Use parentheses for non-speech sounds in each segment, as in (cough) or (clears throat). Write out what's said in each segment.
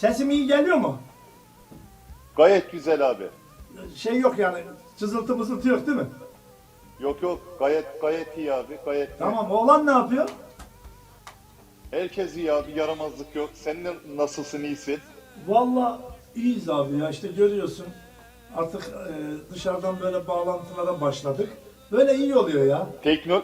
Sesim iyi geliyor mu? Gayet güzel abi. Şey yok yani cızıltı mızıltı yok değil mi? Yok yok gayet gayet iyi abi. Gayet. Tamam oğlan ne yapıyor? Herkes iyi abi. Yaramazlık yok. Sen de nasılsın iyisin? Valla iyiyiz abi ya işte görüyorsun artık e, dışarıdan böyle bağlantılara başladık. Böyle iyi oluyor ya. Tekno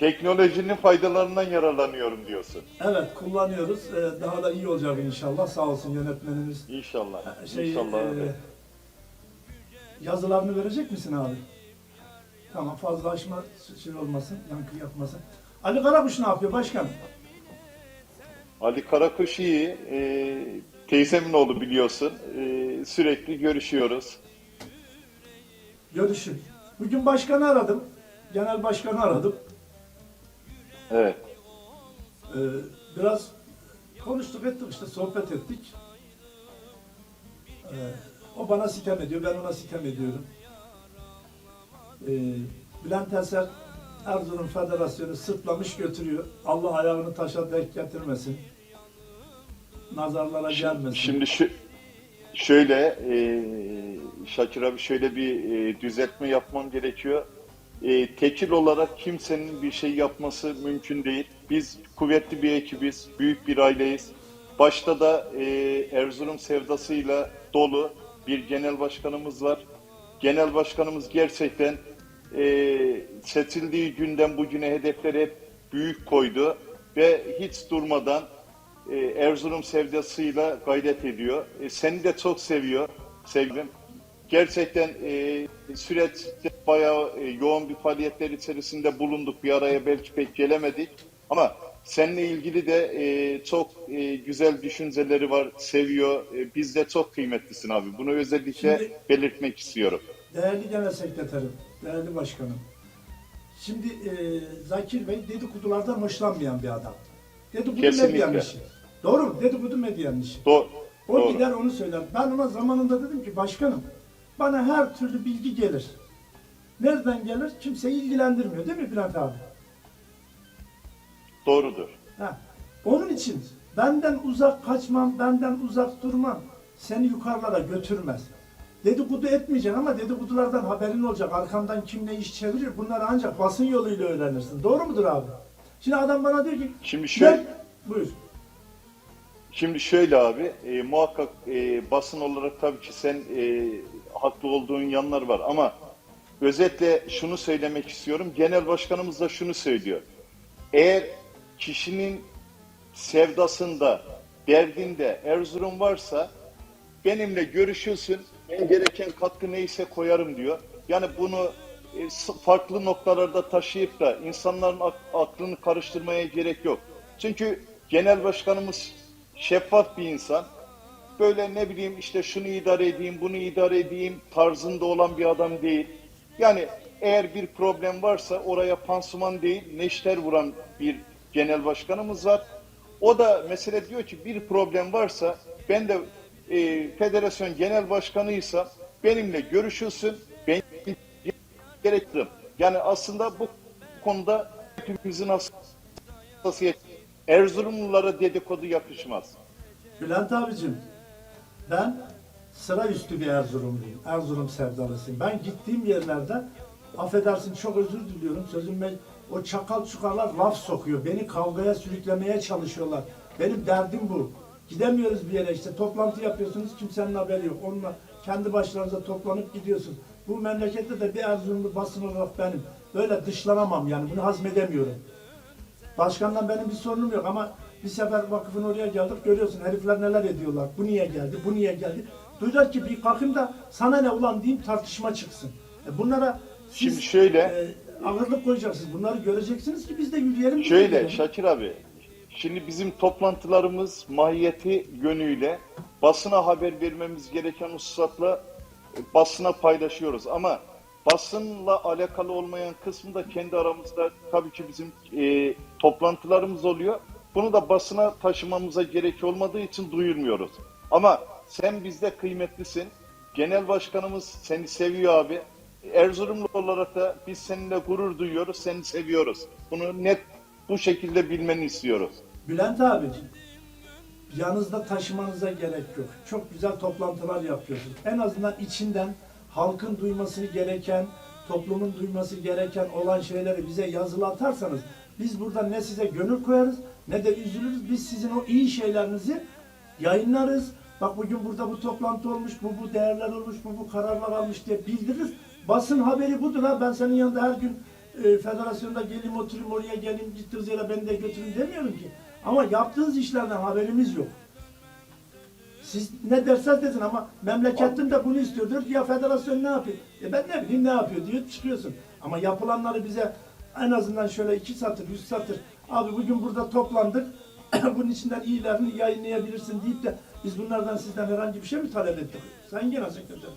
teknolojinin faydalarından yararlanıyorum diyorsun. Evet kullanıyoruz. E, daha da iyi olacak inşallah. Sağ olsun yönetmenimiz. İnşallah. Şey, İnşallah e, yazılarını verecek misin abi? Tamam fazla açma şey olmasın, yankı yapmasın. Ali Karakuş ne yapıyor başkan? Ali Karakuş iyi. Ee, teyzemin oğlu biliyorsun. Ee, sürekli görüşüyoruz. Görüşün. Bugün başkanı aradım. Genel başkanı aradım. Evet. Ee, biraz konuştuk ettik işte sohbet ettik. Ee, o bana sitem ediyor, ben ona sitem ediyorum. Ee, Bülent Eser Erzurum Federasyonu sırtlamış götürüyor. Allah ayağını taşa denk getirmesin. Nazarlara gelmesin. Şimdi şu şöyle e, Şakir abi şöyle bir e, düzeltme yapmam gerekiyor. E, tekil olarak kimsenin bir şey yapması mümkün değil. Biz kuvvetli bir ekibiz, büyük bir aileyiz. Başta da e, Erzurum sevdasıyla dolu bir genel başkanımız var. Genel başkanımız gerçekten e, seçildiği günden bugüne hedefleri hep büyük koydu ve hiç durmadan e, Erzurum sevdasıyla gayret ediyor. E, seni de çok seviyor sevgilim. Gerçekten e, süreçte bayağı e, yoğun bir faaliyetler içerisinde bulunduk. Bir araya belki pek gelemedik. Ama seninle ilgili de e, çok e, güzel düşünceleri var, seviyor. E, biz de çok kıymetlisin abi. Bunu özellikle Şimdi- belirtmek istiyorum. Değerli Genel Sekreterim, değerli Başkanım. Şimdi e, Zakir Bey dedikodulardan hoşlanmayan bir adam. Dedikodu medyanın işi. Doğru mu? Dedikodu medyanın işi. Do O doğru. gider onu söyler. Ben ona zamanında dedim ki başkanım bana her türlü bilgi gelir. Nereden gelir? Kimseyi ilgilendirmiyor değil mi Bülent abi? Doğrudur. Ha. Onun için benden uzak kaçmam, benden uzak durmam seni yukarılara götürmez. Dedikodu etmeyeceksin ama dedikodulardan haberin olacak. Arkamdan kim ne iş çevirir bunları ancak basın yoluyla öğrenirsin. Doğru mudur abi? Şimdi adam bana diyor ki Şimdi şöyle- "Gel." buyur. Şimdi şöyle abi, e, muhakkak e, basın olarak tabii ki sen e, haklı olduğun yanlar var ama özetle şunu söylemek istiyorum. Genel başkanımız da şunu söylüyor. Eğer kişinin sevdasında, derdinde Erzurum varsa benimle görüşürsün, en gereken katkı neyse koyarım diyor. Yani bunu e, farklı noktalarda taşıyıp da insanların ak- aklını karıştırmaya gerek yok. Çünkü genel başkanımız şeffaf bir insan. Böyle ne bileyim işte şunu idare edeyim, bunu idare edeyim tarzında olan bir adam değil. Yani eğer bir problem varsa oraya pansuman değil, neşter vuran bir genel başkanımız var. O da mesele diyor ki bir problem varsa ben de e, federasyon genel başkanıysa benimle görüşülsün. Ben gerektirim. Yani aslında bu konuda hepimizin hassasiyeti. Erzurumlulara dedikodu yakışmaz. Bülent abicim ben sıra üstü bir Erzurumluyum. Erzurum sevdalısıyım. Ben gittiğim yerlerde affedersin çok özür diliyorum sözüme o çakal çukarlar laf sokuyor. Beni kavgaya sürüklemeye çalışıyorlar. Benim derdim bu. Gidemiyoruz bir yere işte toplantı yapıyorsunuz kimsenin haberi yok. Onunla kendi başlarınıza toplanıp gidiyorsun. Bu memlekette de bir Erzurumlu basın olarak benim. Böyle dışlanamam yani bunu hazmedemiyorum. Başkandan benim bir sorunum yok ama bir sefer vakıfın oraya geldik görüyorsun herifler neler ediyorlar. Bu niye geldi, bu niye geldi. Duyacak ki bir kalkayım da sana ne ulan diyeyim tartışma çıksın. E bunlara siz Şimdi şöyle- e, ağırlık koyacaksınız. Bunları göreceksiniz ki biz de yürüyelim. Şöyle gidelim. Şakir abi, şimdi bizim toplantılarımız mahiyeti yönüyle basına haber vermemiz gereken hususatla e, basına paylaşıyoruz. Ama basınla alakalı olmayan kısmı da kendi aramızda tabii ki bizim e, toplantılarımız oluyor. Bunu da basına taşımamıza gerek olmadığı için duyurmuyoruz. Ama sen bizde kıymetlisin. Genel başkanımız seni seviyor abi. Erzurumlu olarak da biz seninle gurur duyuyoruz, seni seviyoruz. Bunu net bu şekilde bilmeni istiyoruz. Bülent abiciğim yanınızda taşımanıza gerek yok. Çok güzel toplantılar yapıyorsunuz. En azından içinden halkın duyması gereken, toplumun duyması gereken olan şeyleri bize yazılı atarsanız biz burada ne size gönül koyarız ne de üzülürüz. Biz sizin o iyi şeylerinizi yayınlarız. Bak bugün burada bu toplantı olmuş, bu bu değerler olmuş, bu bu kararlar almış diye bildiririz. Basın haberi budur ha. Ben senin yanında her gün e, federasyonda geleyim oturayım oraya geleyim gittiğiniz yere beni de götürün demiyorum ki. Ama yaptığınız işlerden haberimiz yok. Siz ne derseniz desin ama memleketim de bunu istiyordur. Ya federasyon ne yapıyor? E ben ne bileyim ne yapıyor diyor çıkıyorsun. Ama yapılanları bize en azından şöyle iki satır, yüz satır. Abi bugün burada toplandık. (clears throat) Bunun içinden iyilerini yayınlayabilirsin deyip de biz bunlardan sizden herhangi bir şey mi talep ettik? Sen gene sekreter.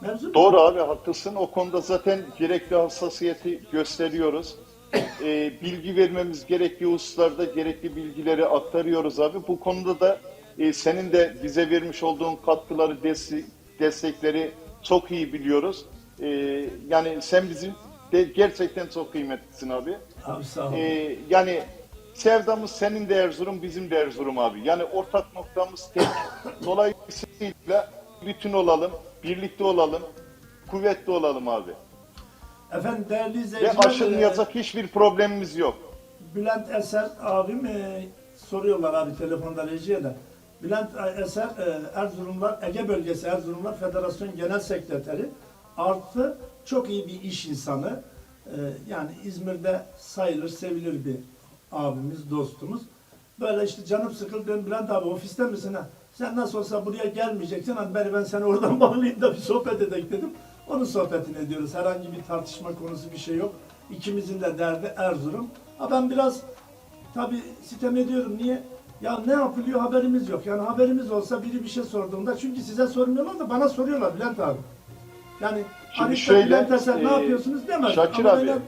Mevzu. Doğru abi haklısın. O konuda zaten gerekli hassasiyeti gösteriyoruz. Ee, bilgi vermemiz gerekli hususlarda gerekli bilgileri aktarıyoruz abi. Bu konuda da e, senin de bize vermiş olduğun katkıları, destekleri çok iyi biliyoruz. Ee, yani sen bizim de gerçekten çok kıymetlisin abi. Abi sağ ol. Ee, yani sevdamız senin de Erzurum, bizim de Erzurum abi. Yani ortak noktamız tek. Dolayısıyla bütün olalım, birlikte olalım, kuvvetli olalım abi. Efendim değerli Ve izleyiciler. e, aşılmayacak hiçbir problemimiz yok. Bülent Eser abim e, soruyorlar abi telefonda rejiye de. Bülent Eser e, Erzurumlar Ege Bölgesi Erzurumlar Federasyon Genel Sekreteri artı çok iyi bir iş insanı. E, yani İzmir'de sayılır, sevilir bir abimiz, dostumuz. Böyle işte canım sıkıldı diyorum Bülent abi ofiste misin ha? Sen nasıl olsa buraya gelmeyeceksin. Hani beni ben seni oradan (laughs) bağlayayım da bir sohbet edek dedim. Onun sohbetini ediyoruz. Herhangi bir tartışma konusu bir şey yok. İkimizin de derdi Erzurum. Ha ben biraz tabii sitem ediyorum. Niye? Ya ne yapılıyor haberimiz yok. Yani haberimiz olsa biri bir şey sorduğunda çünkü size sormuyorlar da bana soruyorlar Bülent abi. Yani Şimdi Arif'le şöyle, Bülent Eser ne e, yapıyorsunuz demez. Şakir Ama abi, böyle-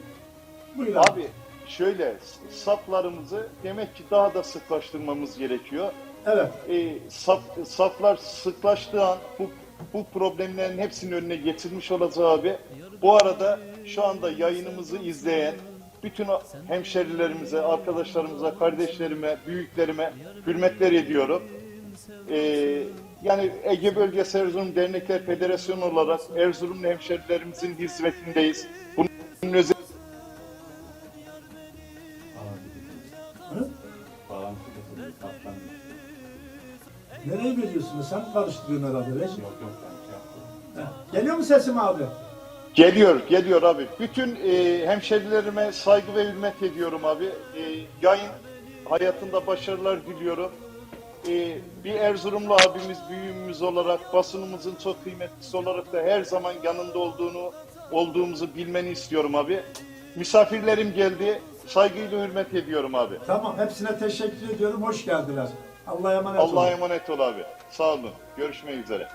Buyur abi. Abi şöyle saflarımızı demek ki daha da sıklaştırmamız gerekiyor. Evet. e, saf, saflar sıklaştığı an bu, bu problemlerin hepsinin önüne getirmiş olacağız abi. Bu arada şu anda yayınımızı izleyen bütün hemşerilerimize, arkadaşlarımıza, kardeşlerime, büyüklerime hürmetler ediyorum. E, yani Ege Bölgesi Erzurum Dernekler Federasyonu olarak Erzurumlu hemşerilerimizin hizmetindeyiz. Bunun özel Nereye veriyorsunuz? Sen karıştırıyorsun herhalde. Reji. Yok yok ben şey. Geliyor mu sesim abi? Geliyor, geliyor abi. Bütün e, hemşerilerime saygı ve hürmet ediyorum abi. E, yayın hayatında başarılar diliyorum. E, bir Erzurumlu abimiz, büyüğümüz olarak, basınımızın çok kıymetlisi olarak da her zaman yanında olduğunu, olduğumuzu bilmeni istiyorum abi. Misafirlerim geldi, saygıyla hürmet ediyorum abi. Tamam. Hepsine teşekkür ediyorum. Hoş geldiler. Allah'a emanet olun. Allah'a emanet ol abi. Sağ olun. Görüşmek üzere.